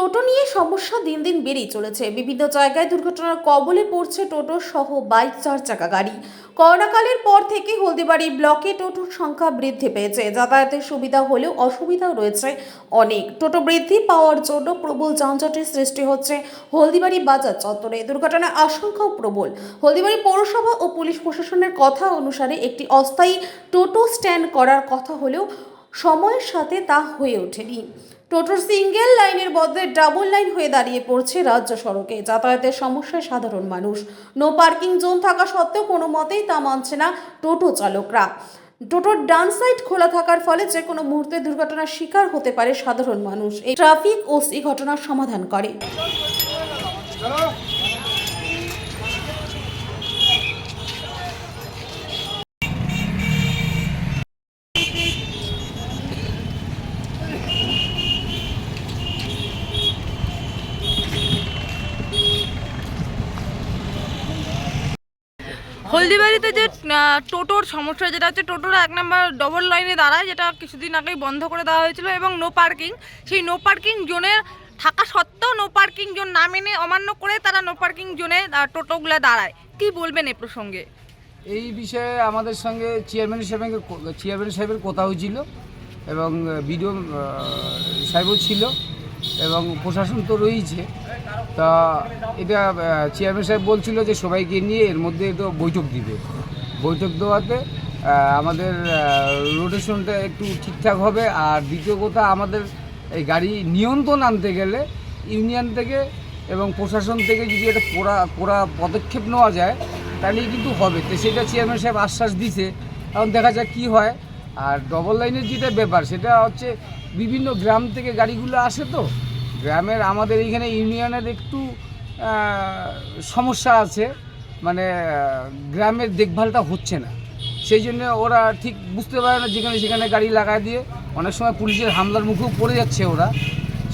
টোটো নিয়ে সমস্যা দিন দিন বেড়েই চলেছে। বিভিন্ন জায়গায় দুর্ঘটনার কবলে পড়ছে টোটো সহ বাইক চার চাকা গাড়ি। করোনাকালের পর থেকে হলদিবাড়ি ব্লকে টোটোর সংখ্যা বৃদ্ধি পেয়েছে। যাতায়াতের সুবিধা হলেও অসুবিধাও রয়েছে অনেক। টোটো বৃদ্ধি পাওয়ার জন্য প্রবল যানজটের সৃষ্টি হচ্ছে হলদিবাড়ি বাজার চত্বরে। দুর্ঘটনার আশঙ্কাও প্রবল। হলদিবাড়ি পৌরসভা ও পুলিশ প্রশাসনের কথা অনুসারে একটি অস্থায়ী টোটো স্ট্যান্ড করার কথা হলেও সময়ের সাথে তা হয়ে ওঠেনি। টোটোর সিঙ্গেল লাইনের বদলে ডাবল লাইন হয়ে দাঁড়িয়ে পড়ছে রাজ্য সড়কে। যাতায়াতের সমস্যায় সাধারণ মানুষ। নো পার্কিং জোন থাকা সত্ত্বেও কোনো মতেই তা মানছে না টোটো চালকরা। টোটোর ডান সাইড খোলা থাকার ফলে যে কোনো মুহূর্তে দুর্ঘটনার শিকার হতে পারে সাধারণ মানুষ। এই ট্রাফিক ওসি ঘটনার সমাধান করে। হলদিবাড়িতে যে টোটোর সমস্যা যেটা হচ্ছে টোটোর এক নম্বর ডবল লাইনে দাঁড়ায় যেটা কিছুদিন আগেই বন্ধ করে দেওয়া হয়েছিল এবং নো পার্কিং সেই নো পার্কিং জোনের থাকা সত্ত্বেও নো পার্কিং জোন না মেনে অমান্য করে তারা নো পার্কিং জোনে টোটোগুলো দাঁড়ায়। কি বলবেন এ প্রসঙ্গে? এই বিষয়ে আমাদের সঙ্গে চেয়ারম্যান সাহেবের চেয়ারম্যান সাহেবের কথা হয়েছিল এবং বিডিও সাহেবও ছিল। এবং প্রশাসন তো রয়েছে তা এটা চেয়ারম্যান সাহেব বলছিল যে সবাইকে নিয়ে এর মধ্যে তো বৈঠক দিবে। বৈঠক দেওয়াতে আমাদের রোটেশনটা একটু ঠিকঠাক হবে। আর দ্বিতীয় কথা, আমাদের এই গাড়ি নিয়ন্ত্রণ আনতে গেলে ইউনিয়ন থেকে এবং প্রশাসন থেকে যদি একটা পোড়া পোড়া পদক্ষেপ নেওয়া যায়, তাহলেই কিন্তু হবে। তো সেটা চেয়ারম্যান সাহেব আশ্বাস দিছে। এখন দেখা যাক কী হয়। আর ডবল লাইনের যেটা ব্যাপার, সেটা হচ্ছে বিভিন্ন গ্রাম থেকে গাড়িগুলো আসে তো, গ্রামের আমাদের এইখানে ইউনিয়নের একটু সমস্যা আছে মানে গ্রামের দেখভালটা হচ্ছে না। সেই জন্য ওরা ঠিক বুঝতে পারে না যেখানে সেখানে গাড়ি লাগায় দিয়ে, অনেক সময় পুলিশের হামলার মুখেও পড়ে যাচ্ছে ওরা।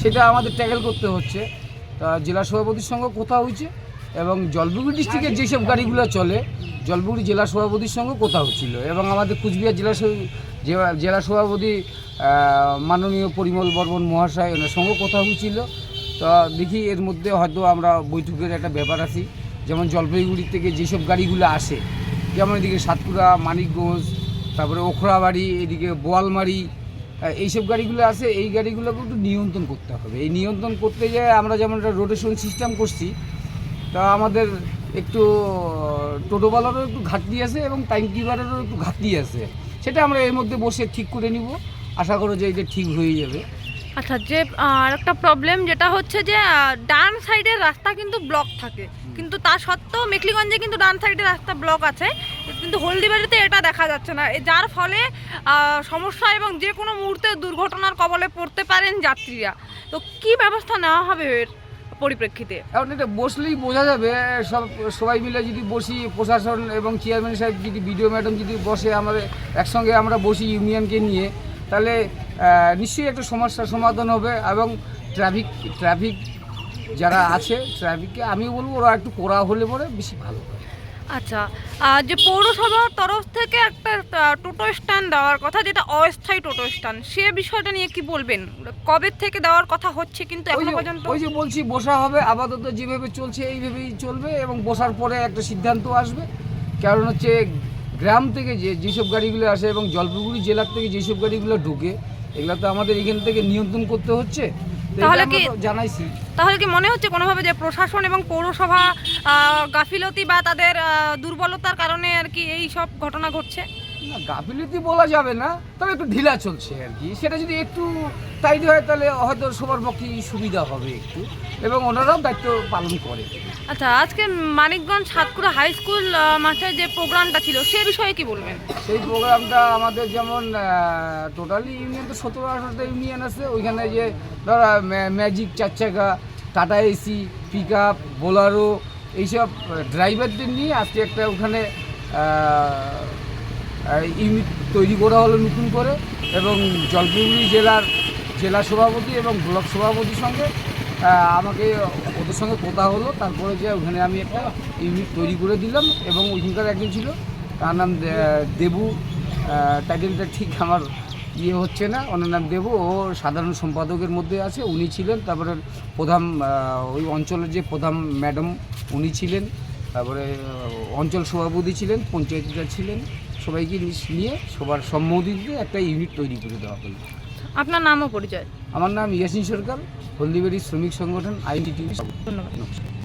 সেটা আমাদের ট্যাকেল করতে হচ্ছে। তা জেলা সভাপতির সঙ্গে কথা হয়েছে এবং জলপাইগুড়ি ডিস্ট্রিক্টের যেসব গাড়িগুলো চলে জলপাইগুড়ি জেলা সভাপতির সঙ্গে কথা হচ্ছিল এবং আমাদের কুচবিহার জেলা জেলা- সভাপতি মাননীয় পরিমল বর্মন মহাশয় ওনার সঙ্গে কথা হয়েছিল। তা দেখি এর মধ্যে হয়তো আমরা বৈঠকের একটা ব্যাপার আছি। যেমন জলপাইগুড়ি থেকে যেসব গাড়িগুলো আসে, যেমন এদিকে সাতপুরা মানিকগঞ্জ, তারপরে ওখরাবাড়ি এদিকে বোয়ালমারি এইসব গাড়িগুলো আছে এই গাড়িগুলোকে একটু নিয়ন্ত্রণ করতে হবে। এই নিয়ন্ত্রণ করতে যায় আমরা যেমন একটা রোটেশন সিস্টেম করছি, তা আমাদের একটু টোটোওয়ালারও একটু ঘাটতি আছে এবং ট্যাঙ্কিওয়ালারও একটু ঘাটতি আছে। সেটা আমরা এর মধ্যে বসে ঠিক করে নিব। আশা করো যে এটা ঠিক হয়ে যাবে। আচ্ছা যে আর একটা প্রবলেম যেটা হচ্ছে যে ডান সাইডের রাস্তা কিন্তু ব্লক থাকে। কিন্তু তা সত্ত্বেও মেখলিগঞ্জে কিন্তু ডান সাইডের রাস্তা ব্লক আছে। কিন্তু হলদিবাড়িতে এটা দেখা যাচ্ছে না। যার ফলে সমস্যা এবং যে কোনো মুহূর্তে দুর্ঘটনার কবলে পড়তে পারেন যাত্রীরা। তো কি ব্যবস্থা নেওয়া হবে এর? পরিপ্রেক্ষিতে। এখন এটা বসলেই বোঝা যাবে, সব, সবাই মিলে যদি বসি, প্রশাসন এবং চেয়ারম্যান সাহেব যদি বিডিও ম্যাডাম যদি বসে আমাদের, একসঙ্গে আমরা বসি ইউনিয়নকে নিয়ে, তাহলে নিশ্চয়ই একটা সমস্যার সমাধান হবে এবং ট্রাফিক ট্রাফিক যারা আছে ট্রাফিককে আমি বলব, ওরা একটু করা হলে পরে বেশি ভালো আচ্ছা আহ, যে পৌরসভার তরফ থেকে একটা টোটো স্ট্যান্ড দেওয়ার কথা যেটা অস্থায়ী টোটো স্ট্যান্ড সে বিষয়টা নিয়ে কি বলবেন? কবে থেকে দেওয়ার কথা হচ্ছে কিন্তু এখনও পর্যন্ত? ওই যে বলছি বসা হবে আপাতত যেভাবে চলছে এইভাবেই চলবে এবং বসার পরে একটা সিদ্ধান্ত আসবে। কারণ হচ্ছে গ্রাম থেকে যে যেসব গাড়িগুলো আসে এবং জলপাইগুড়ি জেলার থেকে যেসব গাড়িগুলো ঢুকে এগুলো তো আমাদের এখান থেকে নিয়ন্ত্রণ করতে হচ্ছে। তাহলে কি- জানাইছি। তাহলে কি মনে হচ্ছে কোনোভাবে যে প্রশাসন এবং পৌরসভা গাফিলতি বা তাদের দুর্বলতার কারণে আর কি এই সব ঘটনা ঘটছে? না গাফিলতি বলা যাবে না তবে একটু ঢিলা চলছে আর কি। সেটা যদি একটু টাইট হয় তাহলে হয়তো সবার পক্ষে সুবিধা হবে একটু। এবং ওনারাও দায়িত্ব পালন করে। আচ্ছা আজকে মানিকগঞ্জ সাতকুড়া হাই স্কুল মাঠে যে প্রোগ্রামটা ছিল সে বিষয়ে কি বলবেন? সেই প্রোগ্রামটা আমাদের যেমন টোটালি ইউনিয়ন তো সতেরো আঠারোটা ইউনিয়ন আছে। ওইখানে যে ধরো ম্যাজিক চার চাকা Tata AC pick up Bolero এইসব ড্রাইভারদের নিয়ে আজকে একটা ওখানে ইউনিট তৈরি করা হলো নতুন করে এবং জলপাইগুড়ি জেলার জেলা সভাপতি এবং ব্লক সভাপতির সঙ্গে আমাকে ওদের সঙ্গে কথা হলো। তারপরে যে ওখানে আমি একটা ইউনিট তৈরি করে দিলাম এবং ওইখানকার একজন ছিল, তার নাম দেবু টাইটেলটা ঠিক আমার ইয়ে হচ্ছে না, ওনার নাম দেবু। ও সাধারণ সম্পাদকের মধ্যে আছে, উনি ছিলেন। তারপরে প্রধান ওই অঞ্চলের যে প্রধান ম্যাডাম, উনি ছিলেন। তারপরে অঞ্চল সভাপতি ছিলেন পঞ্চায়েতরা ছিলেন। সবাইকে নিয়ে সবার সম্মতিতে একটা ইউনিট তৈরি করে দেওয়া হলো। আপনার নাম ও পরিচয়। আমার নাম ইয়াসিন সরকার হলদিবাড়ির শ্রমিক সংগঠন আইনটি ধন্যবাদ। নমস্কার।